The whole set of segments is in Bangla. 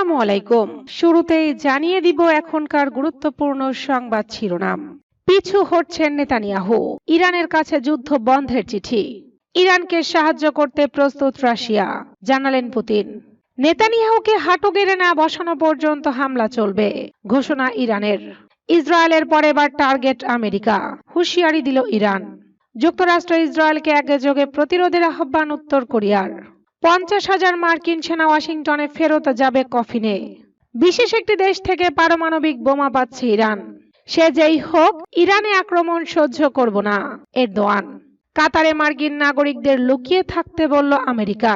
আসসালামু আলাইকুম। শুরুতেই জানিয়ে দিব এখনকার গুরুত্বপূর্ণ সংবাদ শিরোনাম। পিছু হটছেন নেতানিয়াহু। ইরানের কাছে যুদ্ধ বন্ধের চিঠি। ইরানকে সাহায্য করতে প্রস্তুত রাশিয়া, জানালেন পুতিন। নেতানিয়াহুকে হাঁটু গেড়ে না বসানো পর্যন্ত হামলা চলবে, ঘোষণা ইরানের। ইসরায়েলের পর এবার টার্গেট আমেরিকা, হুঁশিয়ারি দিল ইরান। যুক্তরাষ্ট্র ইসরায়েলকে একযোগে প্রতিরোধের আহ্বান উত্তর কোরিয়ার। পঞ্চাশ হাজার মার্কিন সেনা ওয়াশিংটনে ফেরত যাবে কফিনে। বিশেষ একটি দেশ থেকে পারমাণবিক বোমা পাচ্ছে ইরান। সে যেই হোক, ইরানে আক্রমণ সহ্য করব না, এরদোয়ান। কাতারে মার্কিন নাগরিকদের লুকিয়ে থাকতে বলল আমেরিকা।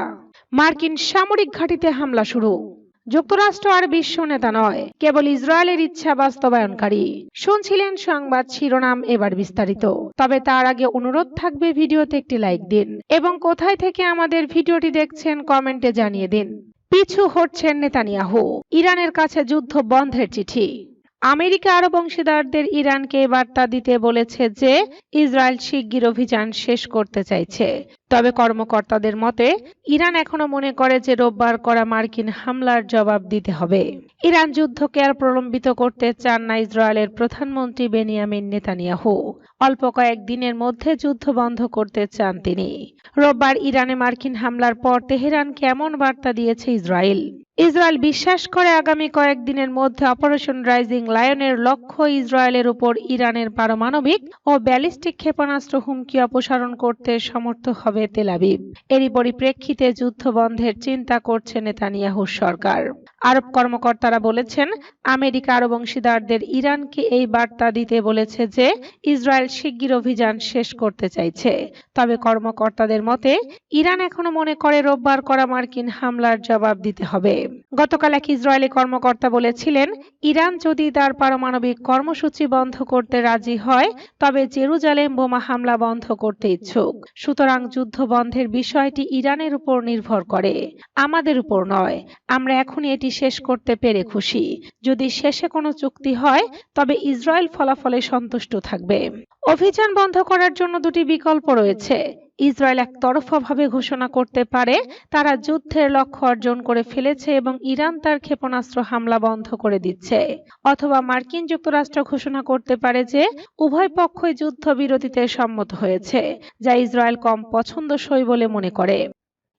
মার্কিন সামরিক ঘাঁটিতে হামলা শুরু। যুক্তরাষ্ট্র আর বিশ্ব নেতা নয়, কেবল ইসরায়েলের ইচ্ছা বাস্তবায়নকারী। শুনছিলেন সংবাদ শিরোনাম এবার বিস্তারিত। তবে তার আগে অনুরোধ থাকবে ভিডিওতে একটি লাইক দিন এবং কোথায় থেকে আমাদের ভিডিওটি দেখছেন কমেন্টে জানিয়ে দিন। পিছু হটছেন নেতানিয়াহু। ইরানের কাছে যুদ্ধ বন্ধের চিঠি। আমেরিকা আরব অংশীদারদের ইরানকে বার্তা দিতে বলেছে যে, ইসরায়েল শিগগির অভিযান শেষ করতে চাইছে। তবে কর্মকর্তাদের মতে, ইরান এখনও মনে করে যে রোববার করা মার্কিন হামলার জবাব দিতে হবে। ইরান যুদ্ধকে আর প্রলম্বিত করতে চান না ইসরায়েলের প্রধানমন্ত্রী বেনিয়ামিন নেতানিয়াহু। অল্প কয়েক দিনের মধ্যে যুদ্ধ বন্ধ করতে চান তিনি। রোববার ইরানে মার্কিন হামলার পর তেহরান কেমন বার্তা দিয়েছে ইসরায়েল। ইসরায়েল বিশ্বাস করে আগামী কয়েকদিনের মধ্যে অপারেশন রাইজিং লায়নের লক্ষ্য ইসরায়েলের উপর ইরানের পারমাণবিক ও ব্যালিস্টিক ক্ষেপণাস্ত্র হুমকি অপসারণ করতে সমর্থ হবে তেলাবিব এরই পরিপ্রেক্ষিতে যুদ্ধ বন্ধের চিন্তা করছে নেতানিয়াহুর সরকার। আরব কর্মকর্তারা বলেছেন, আমেরিকা আরব অংশীদারদের ইরানকে এই বার্তা দিতে বলেছে যে ইসরায়েল শিগগির অভিযান শেষ করতে চাইছে। তবে কর্মকর্তাদের মতে, ইরান এখনও মনে করে রোববার করা মার্কিন হামলার জবাব দিতে হবে। গতকাল এক ইসরায়েলি কর্মকর্তা বলেছিলেন, ইরান যদি তার পারমাণবিক কর্মসূচি বন্ধ করতে রাজি হয়, তবে জেরুজালেম বোমা হামলা বন্ধ করতে ইচ্ছুক। সুতরাং যুদ্ধ বন্ধের বিষয়টি ইরানের উপর নির্ভর করে। আমাদের উপর নয়। আমরা এখনই এটি শেষ করতে পেরে খুশি। যদি শেষে কোনো চুক্তি হয়, তবে ইসরায়েল ফলাফলে সন্তুষ্ট থাকবে। অভিযান বন্ধ করার জন্য দুটি বিকল্প রয়েছে। ইসরায়েল একতরফাভাবে ঘোষণা করতে পারে, তারা যুদ্ধের লক্ষ্য অর্জন করে ফেলেছে এবং ইরান তার ক্ষেপণাস্ত্র হামলা বন্ধ করে দিচ্ছে। অথবা মার্কিন যুক্তরাষ্ট্র ঘোষণা করতে পারে যে, উভয় পক্ষই যুদ্ধবিরতিতে সম্মত হয়েছে, যা ইসরায়েল কম পছন্দসই বলে মনে করে।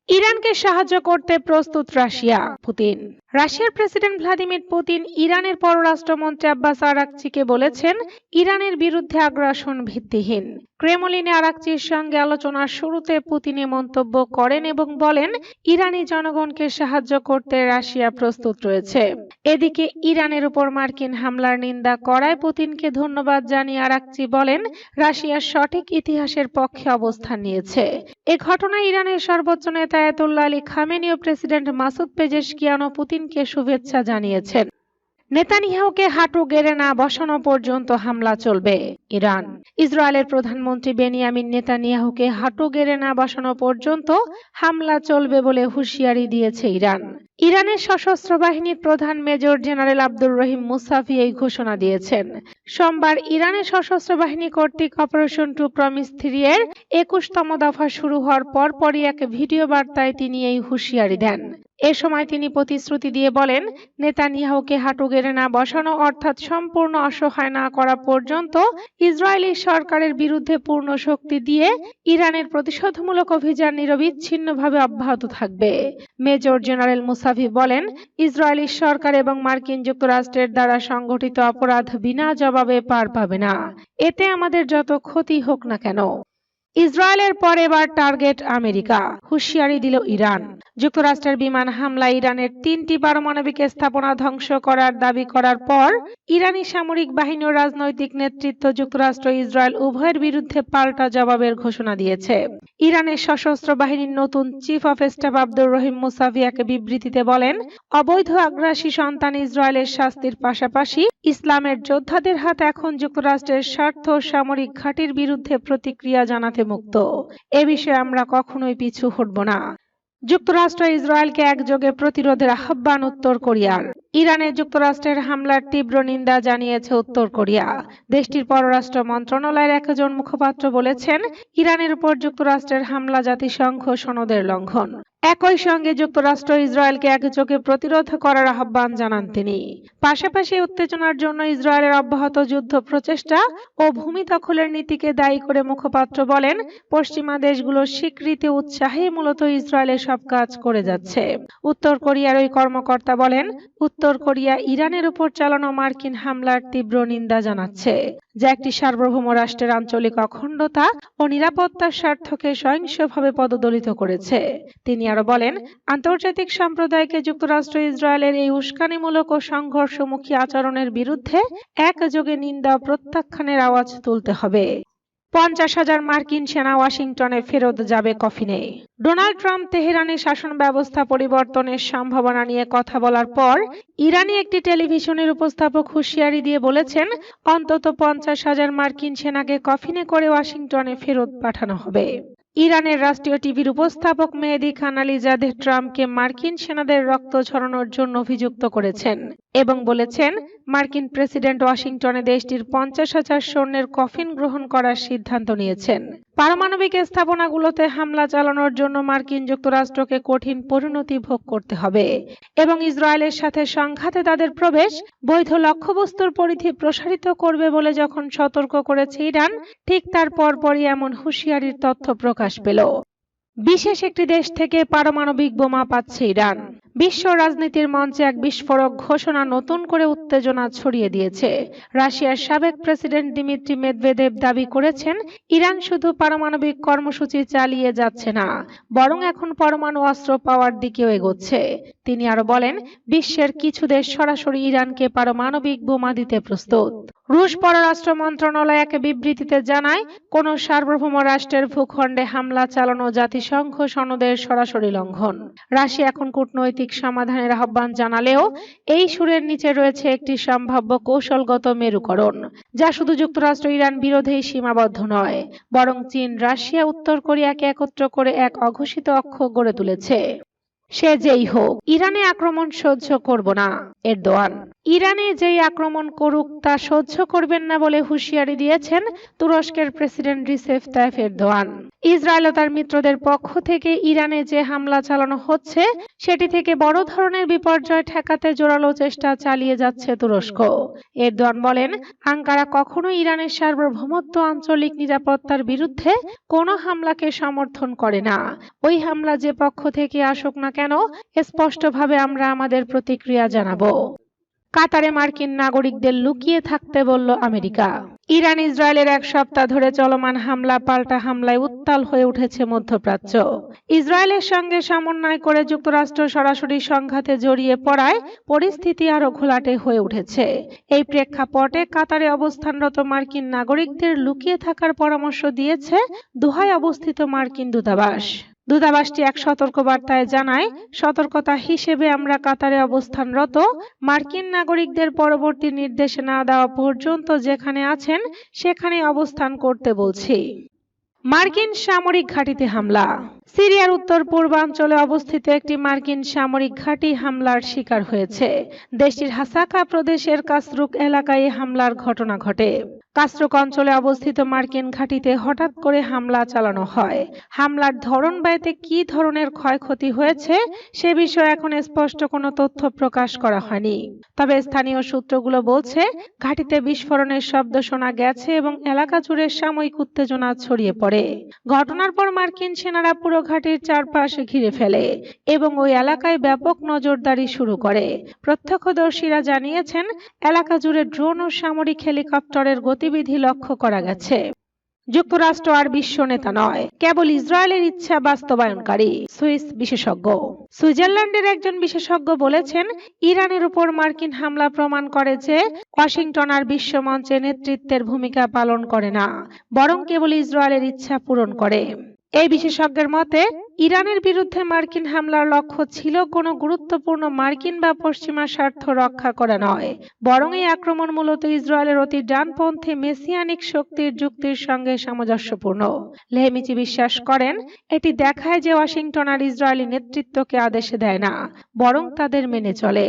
ইরানকে সাহায্য করতে প্রস্তুত রাশিয়া, পুতিন। রাশিয়ার প্রেসিডেন্ট ভ্লাদিমির পুতিন ইরানের পররাষ্ট্রমন্ত্রী আব্বাস আরাকচিকে বলেছেন, ইরানের বিরুদ্ধে আগ্রাসন ভিত্তিহীন। ক্রেমলিনে আরাকচির সঙ্গে আলোচনার শুরুতে পুতিন মন্তব্য করেন এবং বলেন, ইরানি জনগণকে সাহায্য করতে রাশিয়া প্রস্তুত রয়েছে। এদিকে ইরানের উপর মার্কিন হামলার নিন্দা করায় পুতিনকে ধন্যবাদ জানিয়ে আরাকচি বলেন রাশিয়ার সঠিক ইতিহাসের পক্ষে অবস্থান নিয়েছে। এ ঘটনায় ইরানের সর্বোচ্চ নেতা আয়াতুল্লাহ আলী খামেনি ও প্রেসিডেন্ট মাসুদ পেজেশকিয়ানো পুতিনকে শুভেচ্ছা জানিয়েছেন। নেতানিয়াহুকে হাঁটু গেড়ে না বসানো পর্যন্ত হামলা চলবে। ইরান ইসরায়েলের প্রধানমন্ত্রী বেনিয়ামিন নেতানিয়াহুকে হাঁটু গেড়ে না বসানো পর্যন্ত হামলা চলবে বলে হুঁশিয়ারি দিয়েছে ইরান। ইরানের সশস্ত্র বাহিনীর প্রধান major general Abdur Rahim Mousavi এই ঘোষণা দিয়েছেন। সোমবার ইরানের সশস্ত্র বাহিনী কর্তৃক অপারেশন টু প্রমিস থ্রি এর একুশতম দফা শুরু হওয়ার পরপরই এক ভিডিও বার্তায় তিনি এই হুঁশিয়ারি দেন। এ সময় তিনি প্রতিশ্রুতি দিয়ে বলেন, নেতানিয়াহুকে হাঁটু গেড়ে না বসানো অর্থাৎ সম্পূর্ণ অসহায় না করা পর্যন্ত ইসরায়েলি সরকারের বিরুদ্ধে পূর্ণ শক্তি দিয়ে ইরানের প্রতিশোধমূলক অভিযান নিরবিচ্ছিন্নভাবে অব্যাহত থাকবে। মেজর জেনারেল মুসাফি বলেন, ইসরায়েলি সরকার এবং মার্কিন যুক্তরাষ্ট্রের দ্বারা সংগঠিত অপরাধ বিনা জবাবে পার পাবে না। এতে আমাদের যত ক্ষতি হোক না কেন। ইসরায়েলের পর এবার টার্গেট আমেরিকা। হুঁশিয়ারি দিল ইরান। যুক্তরাষ্ট্রের বিমান হামলা ইরানের তিনটি পারমাণবিক স্থাপনা ধ্বংস করার দাবি করার পর ইরানি সামরিক বাহিনী ও রাজনৈতিক নেতৃত্ব যুক্তরাষ্ট্র ইসরায়েল উভয়ের বিরুদ্ধে পাল্টা জবাবের ঘোষণা দিয়েছে। ইরানের সশস্ত্র বাহিনীর নতুন chief of staff Abdur Rahim Mousavi এক বিবৃতিতে বলেন, অবৈধ আগ্রাসী সন্তান ইসরায়েলের শাস্তির পাশাপাশি ইসলামের যোদ্ধাদের হাত এখন যুক্তরাষ্ট্রের স্বার্থ সামরিক ঘাঁটির বিরুদ্ধে প্রতিক্রিয়া জানাতে মুক্ত এ বিষয়ে আমরা কখনোই পিছু হটব না। যুক্তরাষ্ট্র ইসরায়েলকে একযোগে প্রতিরোধের আহ্বান উত্তর কোরিয়ার। ইরানে যুক্তরাষ্ট্রের হামলার তীব্র নিন্দা জানিয়েছে উত্তর কোরিয়া। দেশটির পররাষ্ট্র মন্ত্রণালয়ের একজন মুখপাত্র বলেছেন, ইরানের উপর যুক্তরাষ্ট্রের হামলা জাতিসংঘ সনদের লঙ্ঘন। একই সঙ্গে যুক্তরাষ্ট্র ইসরায়েলকে একযোগে প্রতিরোধ করার আহ্বান জানান তিনি। পাশাপাশি উত্তেজনার জন্য ইসরায়েলের অব্যাহত যুদ্ধ প্রচেষ্টা ও ভূমি দখলের নীতিকে দায়ী করে মুখপাত্র বলেন, পশ্চিমা দেশগুলোর স্বীকৃতি উৎসাহে মূলত ইসরায়েলের সব কাজ করে যাচ্ছে। উত্তর কোরিয়ার ওই কর্মকর্তা বলেন, উত্তর কোরিয়া ইরানের উপর চালানো মার্কিন হামলার তীব্র নিন্দা জানাচ্ছে, যা একটি সার্বভৌম রাষ্ট্রের আঞ্চলিক অখণ্ডতা ও নিরাপত্তার স্বার্থকে সহিংসভাবে পদদলিত করেছে। তিনি আরও বলেন, আন্তর্জাতিক সম্প্রদায়কে যুক্তরাষ্ট্র ইসরায়েলের এই উস্কানিমূলক ও সংঘর্ষমুখী আচরণের বিরুদ্ধে একযোগে নিন্দা প্রত্যাখ্যানের আওয়াজ তুলতে হবে। পঞ্চাশ হাজার মার্কিন সেনা ওয়াশিংটনে ফেরত যাবে কফিনে। ডোনাল্ড ট্রাম্প তেহরানের শাসন ব্যবস্থা পরিবর্তনের সম্ভাবনা নিয়ে কথা বলার পর ইরানি একটি টেলিভিশনের উপস্থাপক হুঁশিয়ারি দিয়ে বলেছেন, অন্তত পঞ্চাশ হাজার মার্কিন সেনাকে কফিনে করে ওয়াশিংটনে ফেরত পাঠানো হবে। ইরানের রাষ্ট্রীয় টিভির উপস্থাপক মেহেদি খান জাদেহ ট্রাম্পকে মার্কিন সেনাদের রক্ত ছড়ানোর জন্য অভিযুক্ত করেছেন এবং বলেছেন, মার্কিন প্রেসিডেন্ট ওয়াশিংটনে দেশটির পঞ্চাশ হাজার সৈন্যের কফিন গ্রহণ করার সিদ্ধান্ত নিয়েছেন। পারমাণবিক স্থাপনাগুলোতে হামলা চালানোর জন্য মার্কিন যুক্তরাষ্ট্রকে কঠিন পরিণতি ভোগ করতে হবে এবং ইসরায়েলের সাথে সংঘাতে তাদের প্রবেশ বৈধ লক্ষ্যবস্তুর পরিধি প্রসারিত করবে বলে যখন সতর্ক করেছে ইরান, ঠিক তার পরপরই এমন হুঁশিয়ারির তথ্য প্রকাশ পেল। বিশেষ একটি দেশ থেকে পারমাণবিক বোমা পাচ্ছে ইরান। বিশ্ব রাজনীতির মঞ্চে এক বিস্ফোরক ঘোষণা নতুন করে উত্তেজনা ছড়িয়ে দিয়েছে। রাশিয়ার সাবেক প্রেসিডেন্ট দিমিত্রি মেদভেদেব দাবি করেছেন, ইরান শুধু পারমাণবিক কর্মসূচি চালিয়ে যাচ্ছে না, বরং এখন পরমাণু অস্ত্র পাওয়ার দিকেও এগোচ্ছে। তিনি আরও বলেন, বিশ্বের কিছু দেশ সরাসরি ইরানকে পারমাণবিক বোমা দিতে প্রস্তুত। রুশ পররাষ্ট্র মন্ত্রণালয় এক বিবৃতিতে জানায়, কোন সার্বভৌম রাষ্ট্রের ভূখণ্ডে হামলা চালানো জাতিসংঘ সনদের সরাসরি লঙ্ঘন। রাশিয়া এখন কূটনৈতিক সমাধানের আহ্বান জানালেও, এই সুরের নিচে রয়েছে একটি সম্ভাব্য কৌশলগত মেরুকরণ, যা শুধু যুক্তরাষ্ট্র, ইরান বিরোধেই সীমাবদ্ধ নয়, বরং চীন, রাশিয়া, উত্তর কোরিয়াকে একত্র করে এক অঘোষিত অক্ষ গড়ে তুলেছে। সে যেই হোক, ইরানে আক্রমণ সহ্য করব না, এরদোয়ান। ইরানে যেই আক্রমণ করুক, তা সহ্য করবেন না বলে হুঁশিয়ারি দিয়েছেন তুরস্কের president Recep Tayyip Erdogan. Israel ও তার মিত্রদের পক্ষ থেকে ইরানে যে হামলা চালানো হচ্ছে, সেটি থেকে বড় ধরনের বিপর্যয় ঠেকাতে জোরালো চেষ্টা চালিয়ে যাচ্ছে তুরস্ক। এরদোয়ান বলেন, আঙ্কারা কখনো ইরানের সার্বভৌমত্ব আঞ্চলিক নিরাপত্তার বিরুদ্ধে কোনো হামলাকে সমর্থন করে না। ওই হামলা যে পক্ষ থেকে আসুক না কেন স্পষ্টভাবে আমরা আমাদের প্রতিক্রিয়া জানাব। কাতারে মার্কিন নাগরিকদের লুকিয়ে থাকতে বলল আমেরিকা। ইরান ইসরায়েলের এক সপ্তাহ ধরে চলমান হামলা পাল্টা হামলায় উত্তাল হয়ে উঠেছে মধ্যপ্রাচ্য। ইসরায়েলের সঙ্গে সমন্বয় করে যুক্তরাষ্ট্র সরাসরি সংঘাতে জড়িয়ে পড়ায় পরিস্থিতি আরও ঘোলাটে হয়ে উঠেছে। এই প্রেক্ষাপটে কাতারে অবস্থানরত মার্কিন নাগরিকদের লুকিয়ে থাকার পরামর্শ দিয়েছে দোহায় অবস্থিত মার্কিন দূতাবাস। দূতাবাসটি এক সতর্ক বার্তায় জানায়, সতর্কতা হিসেবে আমরা কাতারে অবস্থানরত মার্কিন নাগরিকদের পরবর্তী নির্দেশ না দেওয়া পর্যন্ত যেখানে আছেন সেখানে অবস্থান করতে বলছি। মার্কিন সামরিক ঘাঁটিতে হামলা। সিরিয়ার উত্তর পূর্বাঞ্চলে অবস্থিত একটি মার্কিন সামরিক ঘাঁটি হামলার শিকার হয়েছে। দেশটির হাসাকা প্রদেশের কাসরুক এলাকায় হামলার ঘটনা ঘটে। কাসরুক অঞ্চলে অবস্থিত মার্কিন ঘাঁটিতে হঠাৎ করে হামলা চালানো হয়। হামলার ধরন ব্যয়তে কি ধরনের ক্ষয়ক্ষতি হয়েছে, সে বিষয়ে এখন স্পষ্ট কোনো তথ্য প্রকাশ করা হয়নি। তবে স্থানীয় সূত্রগুলো বলছে, ঘাঁটিতে বিস্ফোরণের শব্দ শোনা গেছে এবং এলাকা জুড়ে সাময়িক উত্তেজনা ছড়িয়ে পড়ে। ঘটনার পর মার্কিন সেনারা পুরো ঘাটির চারপাশ ঘিরে ফেলে এবং ওই এলাকায় ব্যাপক নজরদারি শুরু করে। প্রত্যক্ষদর্শীরা জানিয়েছেন, এলাকা জুড়ে ড্রোন ও সামরিক হেলিকপ্টারের গতিবিধি লক্ষ্য করা গেছে। যুক্তরাষ্ট্র আর বিশ্ব নেতা নয়, কেবল ইসরায়েলের ইচ্ছা বাস্তবায়নকারী, সুইস বিশেষজ্ঞ। সুইজারল্যান্ডের একজন বিশেষজ্ঞ বলেছেন, ইরানের উপর মার্কিন হামলা প্রমাণ করে যে ওয়াশিংটন আর বিশ্ব মঞ্চে নেতৃত্বের ভূমিকা পালন করে না, বরং কেবল ইসরায়েলের ইচ্ছা পূরণ করে। এই বিশেষজ্ঞের মতে, ইরানের বিরুদ্ধে মার্কিন হামলার লক্ষ্য ছিল কোনো গুরুত্বপূর্ণ মার্কিন বা পশ্চিমা স্বার্থ রক্ষা করা নয়। বরং এই আক্রমণ মূলত ইসরায়েলের অতি ডানপন্থী মেসিয়ানিক শক্তির যুক্তির সঙ্গে সামঞ্জস্যপূর্ণ। লেহেমিচি বিশ্বাস করেন, এটি দেখায় যে ওয়াশিংটন আর ইসরায়েলি নেতৃত্বকে আদেশ দেয় না, বরং তাদের মেনে চলে।